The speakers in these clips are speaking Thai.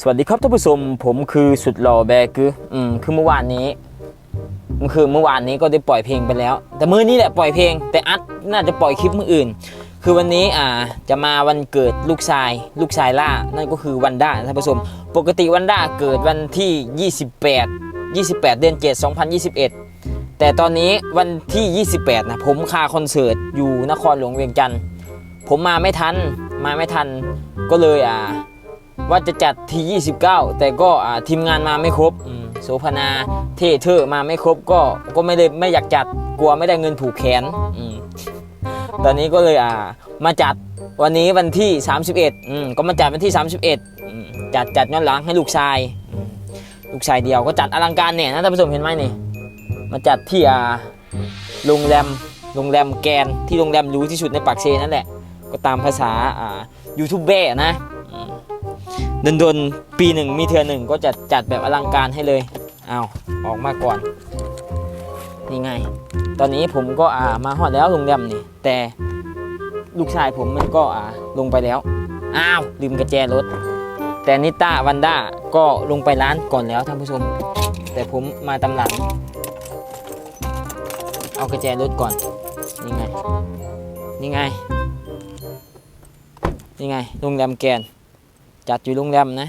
สวัสดีครับท่านผู้ชมผมคือสุดหล่อแบกืออืมคือเมื่อวานนี้มันคือเมื่อวานนี้ก็ได้ปล่อยเพลงไปแล้ว แต่มื้อนี้แหละปล่อยเพลง แต่อัดน่าจะปล่อยคลิปมื้ออื่น คือวันนี้อ่าจะมาวันเกิดลูกชาย ลูกชายล่า นั่นก็คือวันด้าท่านผู้ชมปกติวันด้าเกิดวันที่ 28 28 เดือน7 2021 แต่ตอนนี้วันที่ 28นะผมคาคอนเสิร์ตอยู่นครหลวงเวียงจันทร์ผมมาไม่ทันมาไม่ทันก็เลยอ่า ว่าจะจัดที่ 29 แต่ก็ทีมงานมาไม่ครบโสพนาเทเทอมาไม่ครบก็ก็ไม่ได้ไม่อยากจัดกลัวไม่ได้เงินผูกแขนอตอนนี้ก็เลยอ่ามาจัดวันนี้วันที่ 31อืมก็มาจัดวันที่ 31อืมจัดจัดย้อนหลังให้ลูกชาย ลูกชายเดียวก็จัดอลังการเนี่ยนะท่านผู้ชมเห็นไหมนี่มาจัดที่อ่าโรงแรมโรงแรมแกนที่โรงแรมหรู้ที่สุดในปากเซนั่นแหละ ก็ตามภาษาอ่ายูทูบเบอร์นะ ดนๆปีหนึ่งมีเทือหนึ่งก็จะจัดแบบอลังการให้เลยเอาออกมาก่อนนี่ไง ตอนนี้ผมก็อ่ามาฮอดแล้วโรงแรมนี่ แต่ลูกชายผมมันก็อ่าลงไปแล้ว อ้าวลืมกระแจรถ แต่นิต้าวันด้าก็ลงไปร้านก่อนแล้วท่านผู้ชม แต่ผมมาตำหลัง เอากระแจรถก่อน นี่ไง นี่ไง นี่ไงโรงแรมแกน จัดอยู่โรงแรมนะ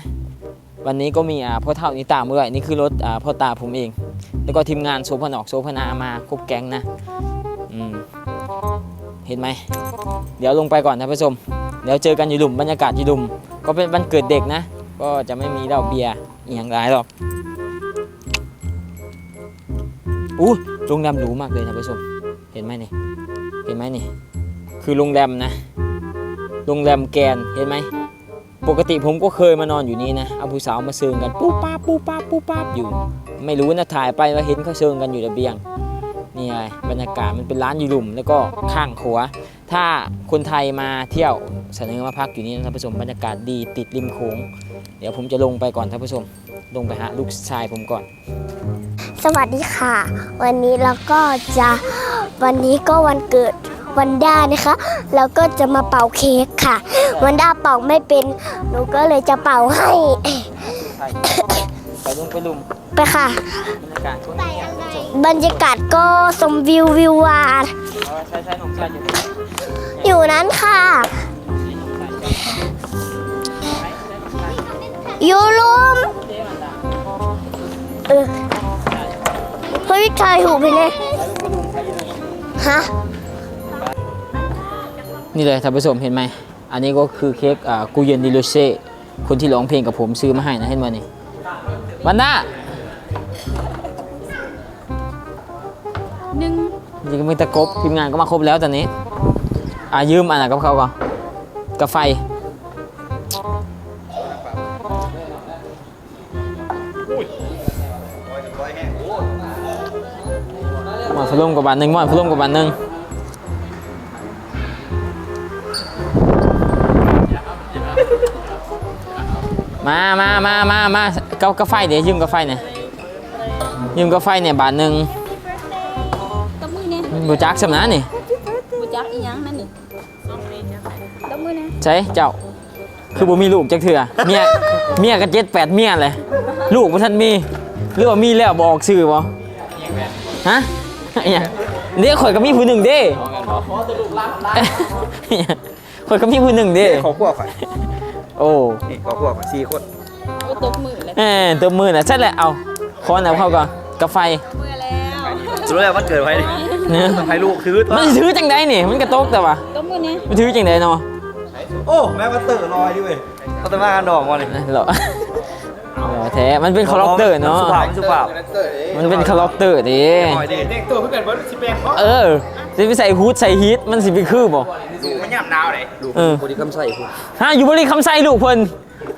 วันนี้ก็มีอ่าพ่อเท่านิตาเมื่อยนี่คือรถอ่าพ่อตาผมเอง แล้วก็ทีมงานโซพนอกโซพนามาครบแก๊งนะอืมเห็นไหม เดี๋ยวลงไปก่อนท่านผู้ชม เดี๋ยวเจอกันอยู่หลุมบรรยากาศอยู่หลุม ก็เป็นวันเกิดเด็กนะ ก็จะไม่มีเหล้าเบียร์อย่างไรหรอกอู้โรงแรมหรูมากเลยท่านผู้ชม เห็นไหมนี่ เห็นไหมนี่ คือโรงแรมนะ โรงแรมแกน เห็นไหม ปกติผมก็เคยมานอนอยู่นี่นะเอาผู้สาวมาเซิงกันปุ๊บป้าปุ๊บป้าปุ๊บป้าอยู่ ไม่รู้นะถ่ายไปว่าเห็นเขาเซิงกันอยู่ระเบียงนี่ไงบรรยากาศมันเป็นร้านอยู่หลุมแล้วก็ข้างขัว ถ้าคนไทยมาเที่ยวเสนอมาพักอยู่นี่นะท่านผู้ชมบรรยากาศดีติดริมโขงเดี๋ยวผมจะลงไปก่อนท่านผู้ชมลงไปหาลูกชายผมก่อน สวัสดีค่ะ วันนี้เราก็จะวันนี้ก็วันเกิด วันด้านะคะเราก็จะมาเป่าเค้กค่ะ วันด้าเป่าไม่เป็น หนูก็เลยจะเป่าให้ ไปลุงไปลุงไปค่ะ บรรยากาศช่วงนี้บรรยากาศก็สมวิววิววาดใช่ใช่หนุ่มชายอยู่อยู่นั้นค่ะ อยู่ลุมเออเฮ้ยชายหูไปเนี่ยฮะ นี่เลยท่านผู้ชมเห็นไหม อันนี้ก็คือเค้กอ่ากูเยนดิโลเซ่คนที่ร้องเพลงกับผมซื้อมาให้นะเห็นไหมนี่วันด้าหนึ่งจริงๆก็มีตะกบทีมงานก็มาครบแล้วตอนนี้อ่ายืมอันไหนกับเขาก่อนกาไฟหมอนพลุ่มกับบานหนึ่งหมอนพลุ่มกับบานหนึ่ง มามามามามาเกากาไฟเดี๋ยวยืมกาไฟเนี่ยยืมกาไฟเนี่ยบาทหนึ่งตบมือเนี่ยบูจักสำนักนี่บูจักอีหยังนั่นนี่ตบมือเนี่ยใช่เจ้าคือบ่มีลูกจักเถื่อเมียเมียกันเจ็ดแปดเมียเลยลูกบ่ทันมีหรือว่ามีแล้วบออกชื่อบ่ฮะอหยังเดี๋ยวข่อยก็มีผู้หนึ่งเด้ข่อยก็มีผู้หนึ่งเด้ขอพวกข่อย โอ้นี่ขอพวกข่อยสี่คนก็ตบมือเลยเออตัวมือน่ะใช่แหละเอาขอหน่อยเข้าก่อนกาไฟมือแล้วสุดแล้ววันเกิดไว้ดิเนี่ยให้ลูกคือมันสิถือจังไดนี่มันกระตกแต่ว่าตบมือเนี่ยมันถือจังไดเนาะโอ้ แม่วันเตอร์ลอยดิเว้ยเขาจะมากันดอกมาเลยเหรอเหรอ แท้ มันเป็นคาแรคเตอร์เนาะ สุภาพสุภาพมันเป็นคาแรคเตอร์ดิหน่อยดิเด็กตัวเพิ่งเกิดวันสิบแปดเพราะเออจะไปใส่ฮูดใส่ฮีทมันสิไปคือบ่ลูกมันย่ำหนาวเลยลูกเออคนที่คำใส่คุณฮะอยู่บริคำใส่ลูกเพิ่น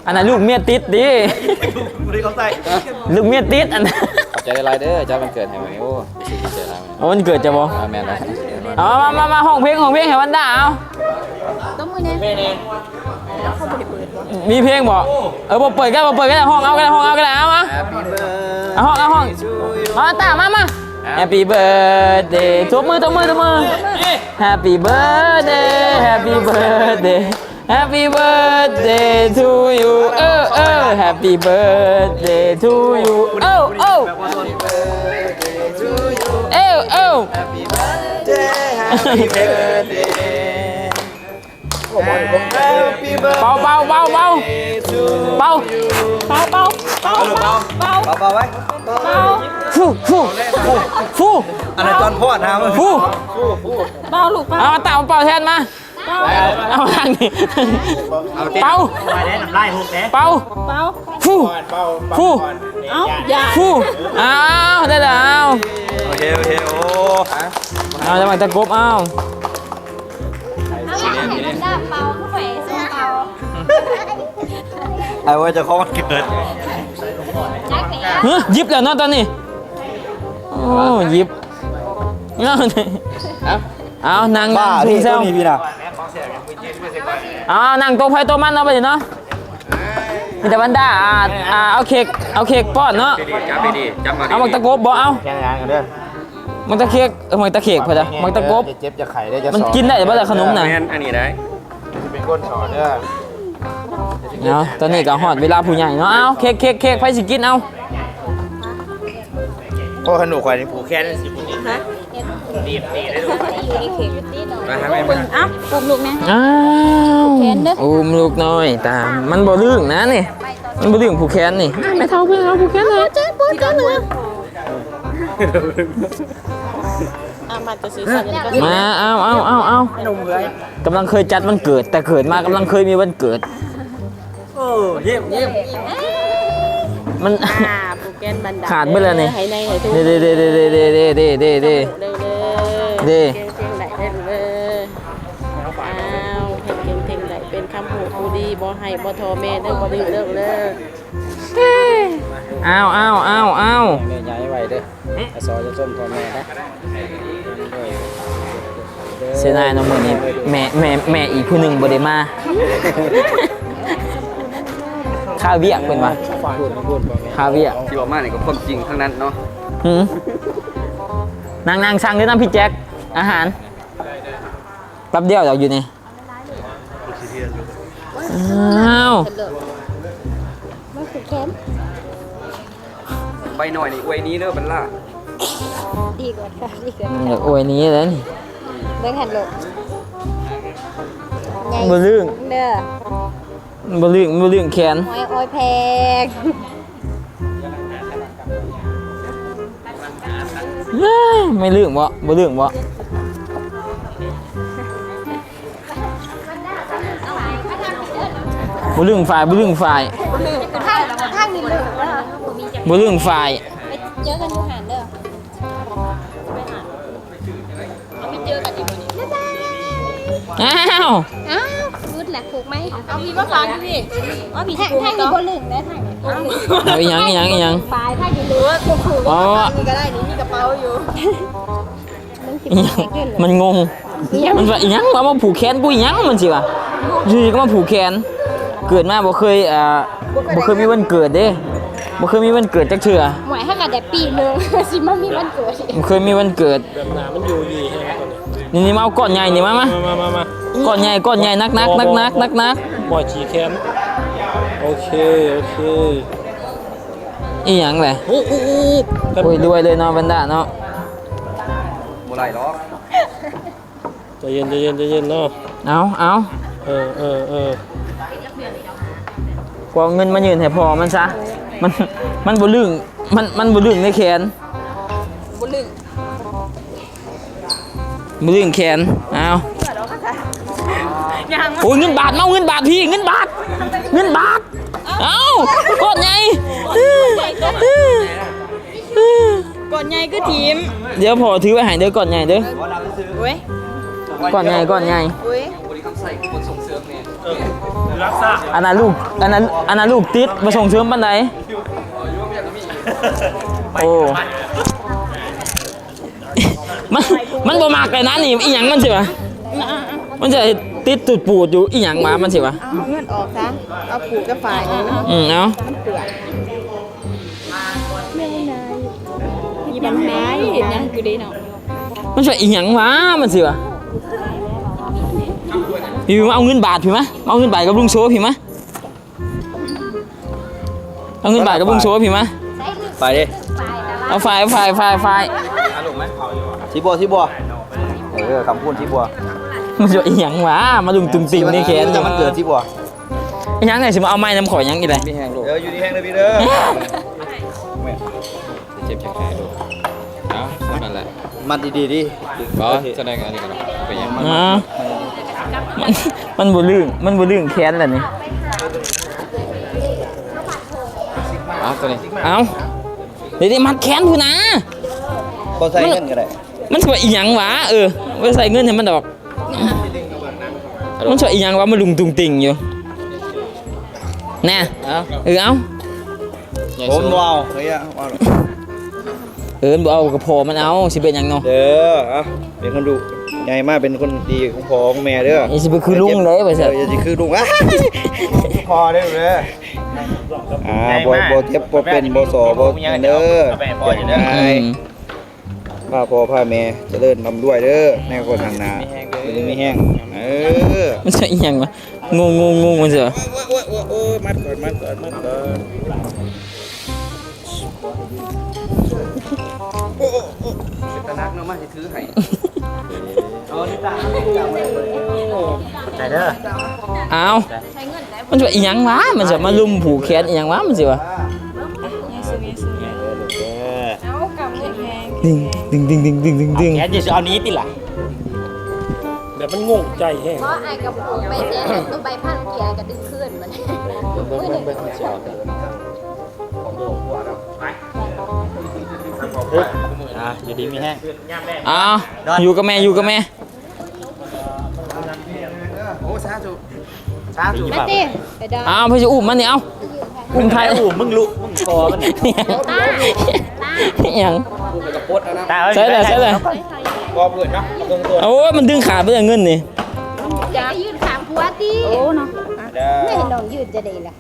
อันนั้นลูกเมียติดดิคนที่เขาใส่ลูกเมียติดอันนั้นใจไรเด้อเจ้ามันเกิดให้ไหมโอ้สิเจอแล้วเอาวันเกิดจะบ่แม่นแล้วเอามามามาห้องเพลงห้องเพลงให้วันดาเอาตบมือเนี่ยแล้วเขาบริเปิดวะ มีเพลงบ่เออบ่เปิดก็บ่เปิดก็ได้ห้องเอาก็ได้ห้องเอาก็ได้เอามาเอาห้องเอาห้องเอาตามามา Happy birthday ทุบมือทุบมือทุบมือ Happy birthday Happy birthday Happy birthday to you เออเออ Happy birthday to you เอ้าเอ้าเอ้าเอ้าเบา เบาเบาเบาเบาเบาเบาเบาเบาเบาเบาเบาๆไว้เบาฟูฟูฟูอันนั้นจอนพ่อดนะมึงฟูเบาลูกเบาเอาเต่าเป่าแทนมาเบาเอาทางนี้เป่าเป่าเบาฟูฟูเอาอย่าฟูเอาได้แล้วโอเคโอเคโอ้เอาจะมาตะกบเอา ไอ้ไว้จะเข้าวันเกิดเฮ้ยยิบแล้วเนาะตอนนี้ โอ้ยิบเอาเนี่ยเอานั่งบ้านั่งพี่เซตัวลนี้พี่นะเอานั่งโต๊ะไพ่โต๊ะมันเอาไปเดี๋ยวเนาะมีแต่วันด้าอ่าอ่าเอาเค้กเอาเค้กป้อนเนาะ จับไปดิจับมาดิเอามักตะกบบ่เอา แข่งงานกันเด้อ มักตะเค้กเออมักตะเค้กพอจ้ะมักตะกบ จะเจ็บจะไข่ได้จะมันสอนกินได้บ่ล่ะขนมน่ะ แม่นอันนี้ได้เป็นก้นสอนเด้อเอาตอนนี้ก็ฮอดเวลาผู้ใหญ่เนาะ เอาเค้กเค้กเค้กไผสิกินเอาเพราะขนมควายนี่ผูกแค่นั้นสิมาหาแม่มาเอ้าปลุกลูกนะ อ้าวแขนเด้อ อุ้มลูกน้อยตาม มันบ่เรื่องนะนี่ มันบ่เรื่องผู้แขนนี่ ไม่เท่าเพื่อนเอาผู้แขนเลยเจ๊ปวดกันเลย อะมาจะซื้อสัญญาณก็มาเอาเอาเอาเอากำลังเคยจัดวันเกิด แต่เกิดมากำลังเคยมีวันเกิดโอ้เยี่ยมเยี่ยมมันอ่าปลูกแกนบันไดขาดไปแล้วนี่ให้ในให้ทุกเด้เด้เด้เด้เด้เด้เด้เด้เด้เด้เร็วเลยเด้เก่งเก่งไหลได้เลยอ้าวให้เก่งเก่งไหลเป็นคำพูดผู้ดีบ่ให้บ่โทอแม่เด้อบ่ดื้อเด้อเด้อเอาเอาเอาเอาแม่ย้ายไว้เด้อไอ้ซอจะส้มพ่อแม่นะเสียดายเนาะมื้อนี้แม่แม่แม่อีกผู้หนึงบ่ได้มาข้าวเวียกเพิ่นว่าพูดพูดพ่อแม่ข้าวเวียกที่บอกมานี่ก็ความจริงทั้งนั้นเนาะหืมนางนางสั่งด้วยน้ำพี่แจ็คอาหารแป๊บเดียวเดี๋ยวอยู่นี่อ้าวใบหน่อยนี่อวยนี้เด้อบัลล่าดีกว่าค่ะดีกว่าอยากอวยนี้แล้วนี่เบิ่งหันลูกบ่เรื่องเด้อบ่เรื่องบ่เรื่องแขนหอยอ้อยแพงเฮ้ยไม่เรื่องบ่บ่เรื่องบ่บ่เรื่องฝ่าย บ่เรื่องฝ่ายข้างข้างนี้เลยบ่เรื่องฝ่ายเจอกันอยู่หันเด้ออ้าว อ้าวรุดแหละผูกไหมเอาพี่มาฟังพี่ว่าพี่แท่งปลูกแท่งก็นี้บ่ลึงนะแท่งนี้เอาอีหยังอีหยังอีหยังปลายแท่งนี้ลึกผูกอ๋อนี่ก็ได้นี่มีกระเป๋าอยู่มันสิอีหยังแท่งขึ้นเลยมันงง มันว่าอีหยังว่ามาผูกแขนกูอีหยังมันสิวะอยู่ดีก็มาผูกแขน เกิดมาบ่เคยอ่าบ่เคยมีวันเกิดเด้ บ่เคยมีวันเกิดจักเทื่อหมายให้กันแต่ปีหนึง สิมามีวันเกิดอีกบ่เคยมีวันเกิด แบบหนามันอยู่ดีใช่ไหมตอนนี้นี่นี่มาเอาก้อนใหญ่นี่มามามามามาก้อนใหญ่ก้อนใหญ่นักนักนักนักนักนักบ่อยฉีแค้นโอเค โอเคอีหยังแหละโอ้โหโอ้ยรวยเลยเนาะบรรดาเนาะบ่ไรหรอกใจเย็นใจเย็นใจเย็นเนาะเอาเอาเออเออเออพอเอาเงินมายืนให้พอมันซะ มันมันบ่ลึงมันมันบ่ลึงในแขนบุลึงบ่ลึงแขนเอาโอ้ยเงินบาทเมาเงินบาทพี่เงินบาทเงินบาทเอาก้อนใหญ่ก่อนใหญ่ก็ทีม เดี๋ยวพอถือไว้ให้เด้อก่อนใหญ่เด้อเว้ยก่อนใหญ่ก่อนใหญ่เว้ยบริคำ ใส่คนส่งเสริมเนี่ยอันนั้นลูกอันนั้นอันนั้นลูกติดมาส่งเสริมปานใดโอ้มันมันบ่มักเลยนะนี่อีหยังมันสิวะมันจะติดตุดปูดอยู่อีหยังมามันสิวะเอาเงินออกซะเอาผูกกับฝ่ายนี้อืมเอามีปัญหาเห็นยังกูดีเนาะมันจะอีหยังวะมันสิวะ พี่มาเอาเงินบาทพี่มาเอาเงินบาทกับลุงโซพี่มาเอาเงินบาทกับลุงโซพี่มาไปดิเอาไฟล์เอาไฟล์ไฟล์ไฟล์ชิบัวชิบัวเออคำพูดชิบัวมันจะอีหยังวะมาลุงตุงติงนี่แขนจะมันเกิดชิบัวอีหยังไงสิมาเอาไม้น้ำข่อยหยังอีไรมีแห้งลูกเดี๋ยวอยู่ดีแห้งเลยพี่เด้อเจ็บแขนแขนดูเอ้าเท่านั้นแหละมัดดีๆดิบอสแสดงอันนี้กันเป็นยังไงอ่า มันมันบ่ลื่นมันบ่ลื่นแขนแหละนี่เอ้าตัวนี้เอาเดี๋ยวได้มัดแขนผู้นะก็ใส่เงินก็ได้มันสวยอีหยังวะเออไว้ใส่เงินให้มันดอก มันสวยอีหยังวะมันลุงตุงติงอยู่แน่เอ้าเออเอาใหญ่ผมสุดวาวเฮ้ยอะเอาหน่อยเออบ่เอากระโพมันเอาสิเป็นหยังเนาะเด้ออะเป็นคนดุ ใหญ่มากเป็นคนดีของพ่อของแม่เด้อนี่สิเป็นคือลุงเลยไปเอเถอะออย่าสิคือลุงอะพอเด้อเด้ออ่าบ่บ่เจ็บบ่เป็นบ่สอบ่เด้ออย่างไดอืมพาพ่อพาแม่เจริญร่ำรวยเด้อแม่คนทางนาอยู่ดีมีแห้งเออมันสวยอีหยังวะงงงงงมันเถอะโอ้ยโอ้ยโอ้ยมัดก่อนมัดก่อนมัดก่อนตะนักเนาะมาสิถือให้ เอาใจเด้อเอามันสวยอีหยังวะมันจะมาลุมผูกแขนอีหยังวะมันสิวะดึงดึงดึงดึงดึงดึงดึงแขนจะเอานี้ติล่ะแบบมันงงใจแห้งเพราะไอ้กับผูไปเสียตัวใบพันเกียร์ก็ดึงขึ้นมันเบิ้งเบิ้งเบิ้งเบิ้งจะออก อะอยู่ดีมีแห้งเอาอยู่กับแม่อยู่กับแม่โอ้สาธุแม่ตีไปดอเอาเพื่อจะอุ้มมันเนี่ยเอาอุ้มไทยอู้มึงลุมึงคอมันเนี่ยอย่างกับปดเอานะตาเอ้ยใช่เลยใช่เลยกอบเลยเนาะตรงตัวโอ้ยมันดึงขาดไปอย่างเงินนี่จะยืนขางผัวตีโอ้เนาะเด้อไม่เห็นน้องยืนจะดีล่ะ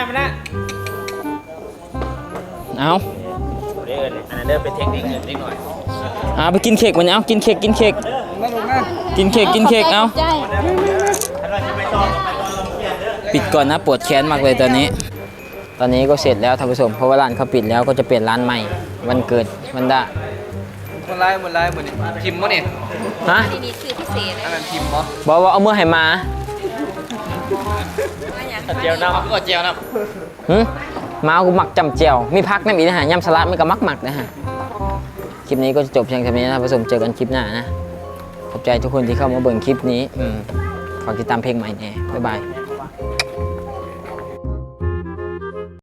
น้ามาหน้าเอาเด้อเนี่ยอันนั้นเด้อเป็นเทคนิคหนึ่งนิดหน่อยเอาไปกินเค้กมันเอากินเค้กกินเค้กมาลงมากินเค้กกินเค้กเอาปิดก่อนนะปวดแขนมากเลยตอนนี้ ตอนนี้ก็เสร็จแล้วท่านผู้ชมเพราะว่าร้านเขาปิดแล้วก็จะเปลี่ยนร้านใหม่ วันเกิดวันดาคนไล่คนไล่เหมือนพิมพ์บ่เนี่ยฮะนี่คือพิเศษอันนั้นพิมพ์บ่บอกว่าเอามือให้มา เจียวน้ำเอาก็เจียวนะหึมากูหมักจำเจียว มีพักน้ำอีกนะฮะยำสลัดมันก็มักหมักนะฮะ คลิปนี้ก็จะจบเพียงเท่านี้นะท่านผู้ชมเจอกันคลิปหน้านะ ขอบใจทุกคนที่เข้ามาเบิ่งคลิปนี้ อืม ฝากติดตามเพลงใหม่แน่บ๊ายบาย